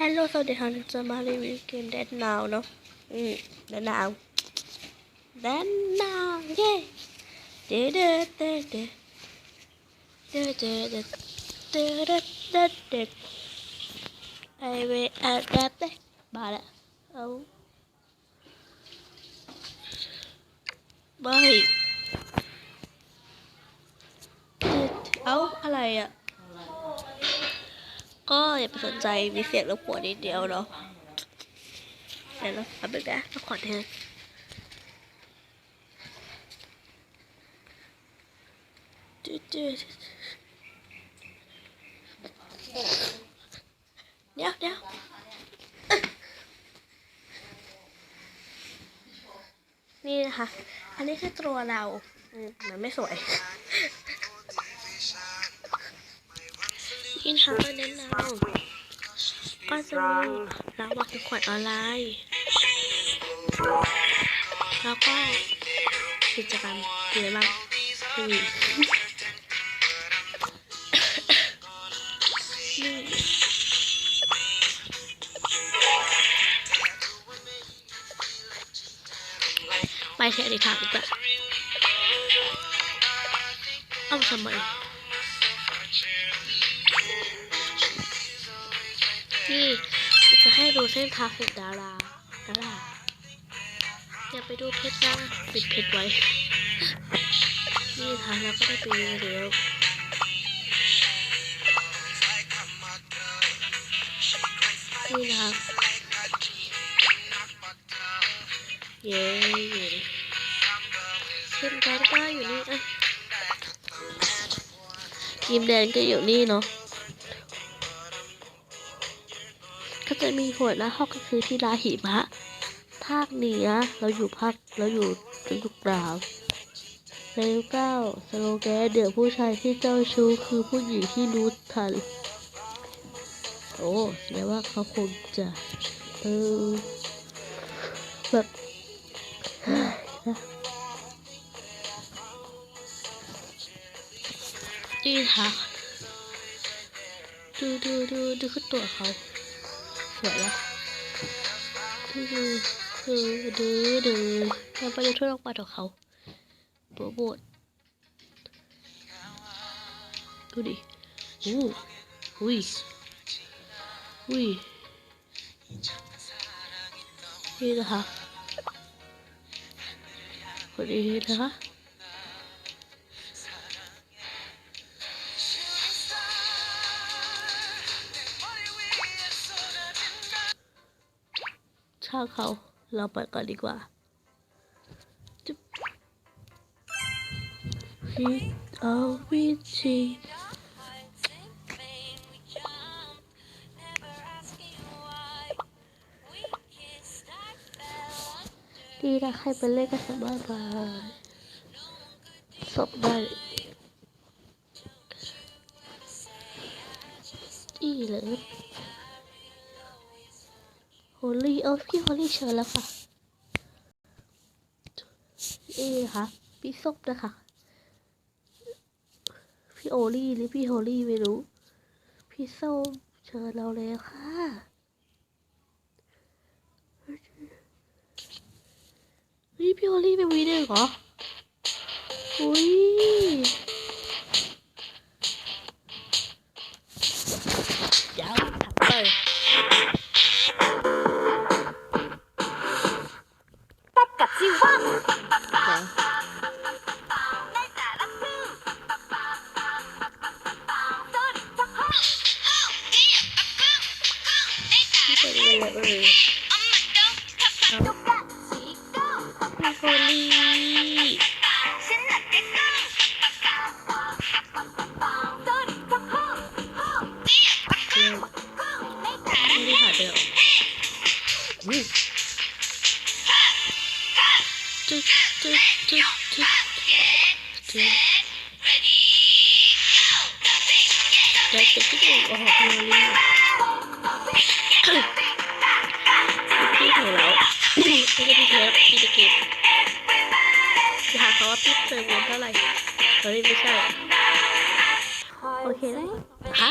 Hello, tôi để hình cho mà review game Dead Now đó Ừ, Dead Now Dead Now, yeah. Đê đê. Đê đê Đê đê. Đê Đê đê đê. Đê I will adapt it Bà đã Oh Bye Oh, อะไรอ่ะ ก็อย่าไปสนใจมีเสียงรบกวนนิดเดียวเนาะเดี๋ยวเราทำแบบนี้เราขอเธอจืดจืดเดี๋ยวเดี๋ยวนี่นะคะ อันนี้คือตัวเรา มันไม่สวย ที่ทางมาแน้นำก็จะมีร้านวางขวดออนไลน์ แล้วก็กิจกรรมกิจกรรมมีไปแค่ในทางดีกว่าเอาทำไม นี่จะให้ดูเส้นทางของดาราดาราอย่าไปดูเพชรนะปิดเพชรไว้ นี่ค่ะแล้วก็ได้ไปเร็วนี่นะคะเย้เย้ขึ้นกันก็อยู่นี่เอ้ยทีมแดงก็อยู่นี่เนาะ มีหัวหน้าห้องก็คือที่ราหิมะ ภาคเหนือเราอยู่ภาคเราอยู่จุดกลางเร็วเก้าสโลแกนเดี๋ยวผู้ชายที่เจ้าชู้คือผู้หญิงที่รู้ทัน โอ้แสดงว่าเขาคงจะเออแบบนะนี่ค่ะดูดูดูดูขึ้นตัวเขา สวยนะดูดูดูดูดูเราไปดูทั่วโลกปัดของเขาโปรโมทดูดิอู้อุ้ยอุ้ยนี่นะคะคนนี้นะคะาเขา เราไปก่อนดีกว่าจุ๊บคิดเอาวิธีดีนะใครไปเล่นก็สามารถมาสอบได้อีเลย ลี่เออพี่โฮลี่เชิญแล้วค่ะนี่ค่ะพี่ส้มนะคะพี่โอลี่หรือพี่โฮลี่ไม่รู้ พี่ส้มเชิญเราแล้วค่ะเฮ้ยพี่โอลี่เป็นวีเดอร์เหรออุ้ย จุดจุดจุดจุดจุดเดี๋ยวจะพี่ดูโอ้โหพี่โอลี่พี่ของเราพี่ก็พี่เทปพี่ตะเกียบจะหาเขาว่าพี่เติมเงินเท่าไหร่เฮ้ไม่ใช่ โอเคแล้วฮะ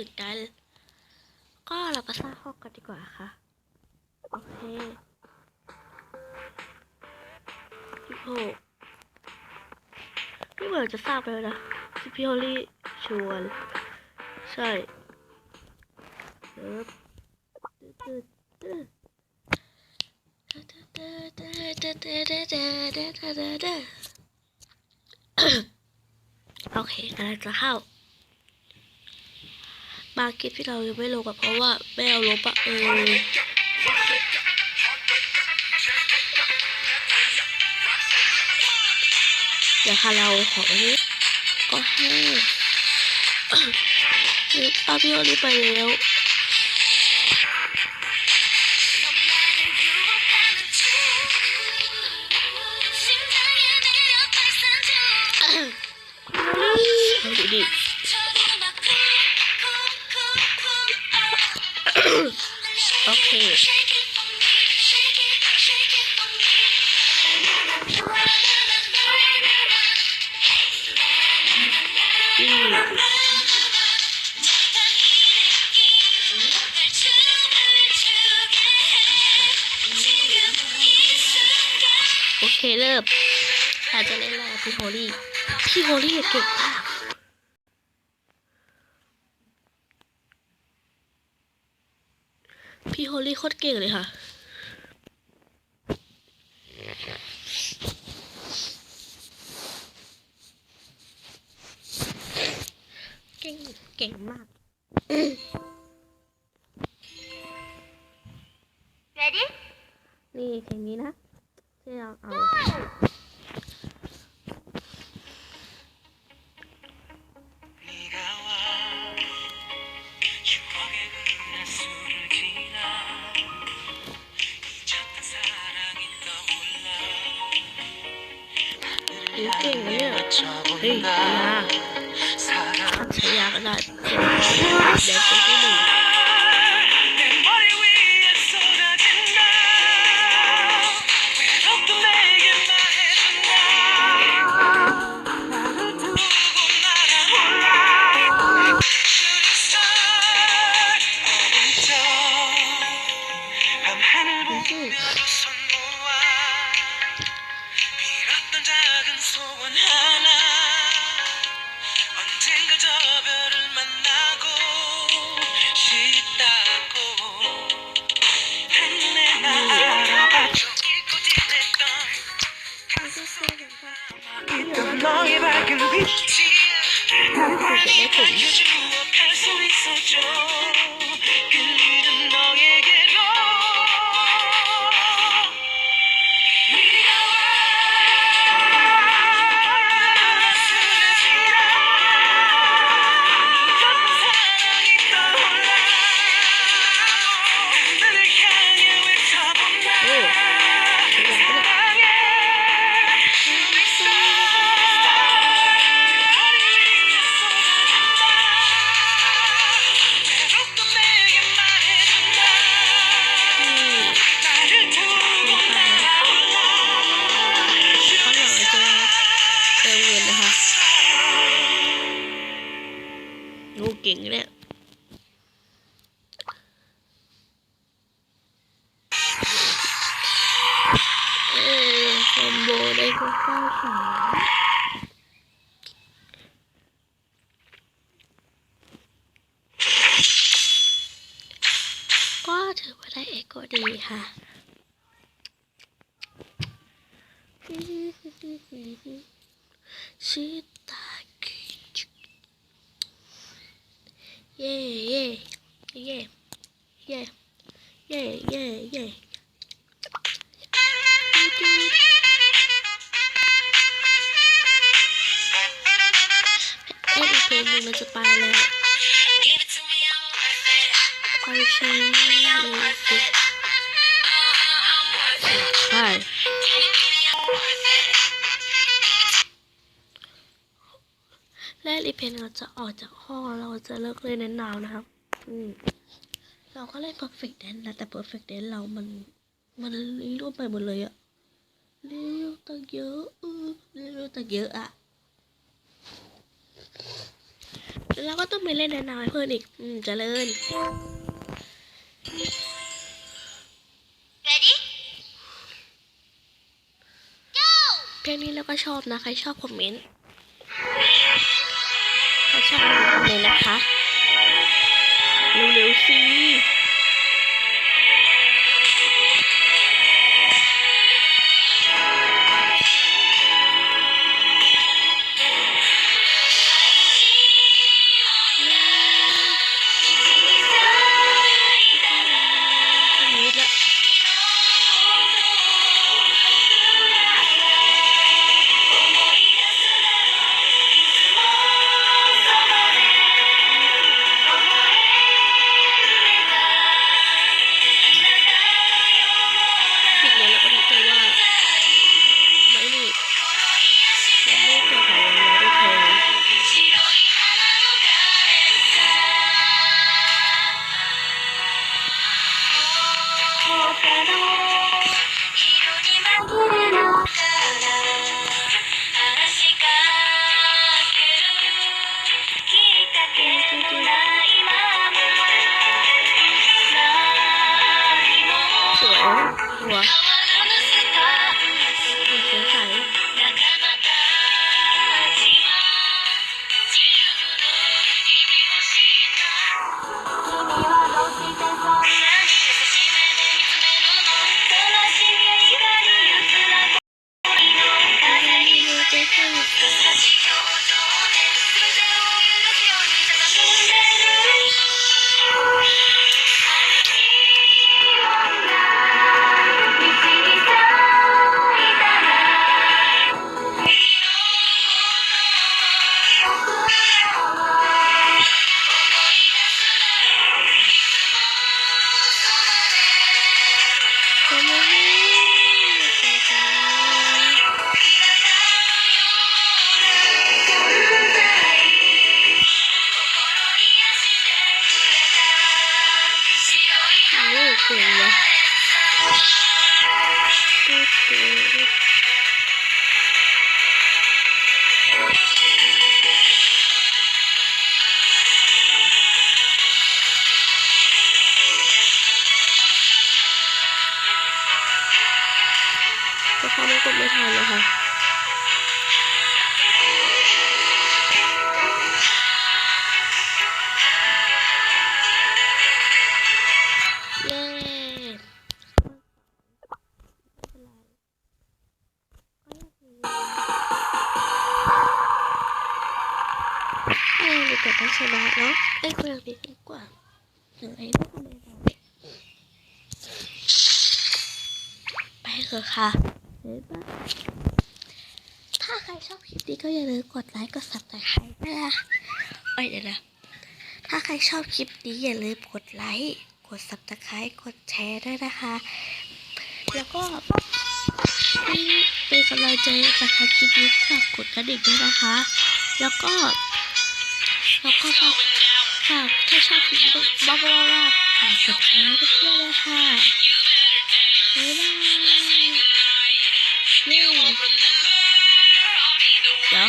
อื่นกัน ก็เราก็สร้างห้องกันดีกว่าค่ะ โอเคพี่โพพี่เหมือนจะทราบเลยนะที่พี่โฮลี่ชวน ใช่เออโอเคกำลังจะเข้า มาคิดที่เรายังไม่ลงอะเพราะว่าไม่เอาลบอะเออเดี๋ยวค่ะเราขอนี้ก็ให้เอาพี่โอนี้ไปแล้ว โอเคอืมโอเคเริ่มอาจจะเล่นอะไรพี่โฮลี่ พี่โฮลี่เก่งมาก พี่โฮลี่โคตรเก่งเลยค่ะ เก่ง เก่งมาก Hey, wala. Saya ka lahat. So. 너의 밝은 빛이 나를 보지 있었죠? ได้ก็เก้าสามก็ถือว่าได้เอกก็ดีค่ะชิตากิจุเย่เย่เย่เย่เย่เย่เย่ เราจะไปแล้วไปชิ I'm worth it. Oh, I'm worth it. ไปและรีเพนเราจะออกจากห้องเราจะเลิกเล่นแนนนาวนะครับ อืมเราก็เล่น perfect dance นะแต่ perfect dance เรามัน มันรีรูปไปหมดเลยอะเร็วตั้งเยอะเออเร็วตั้งเยอะอะ แล้วเราก็ต้องไปเล่นแนนนาวให้เพื่อนอีก อืมเจะเลิญ Ready? Go! เพลงนี้เราก็ชอบนะ ใครชอบคอมเมนต์ใครชอบคอมเมนต์นะคะ เร็วๆสิ ก็เขาไม่กดไม่ทันนะคะเย้ไม่เป็ก็ยังเออดีกว่าต้องชนะเนาะเอ้คุณยังดีกว่าหรือไอ้พวกนี้ไปเถอะค่ะ ถ้าใครชอบคลิปนี้ก็อย่าลืมกดไลค์ กด subscribe ด้วยนะเอ้ยเดี๋ยวนะ ถ้าใครชอบคลิปนี้อย่าลืมกดไลค์ กด subscribe กดแชร์ด้วยนะคะ แล้วก็ที่เป็นกำลังใจนะคะคลิปนี้ฝากกดกระดิ่งด้วยนะคะ แล้วก็ แล้วก็ฝากฝากถ้าชอบคลิปนี้ก็บ้าบ้าว่าฝากกดแชร์ให้เพื่อนๆเลยค่ะบ๊ายบาย เย้เดี๋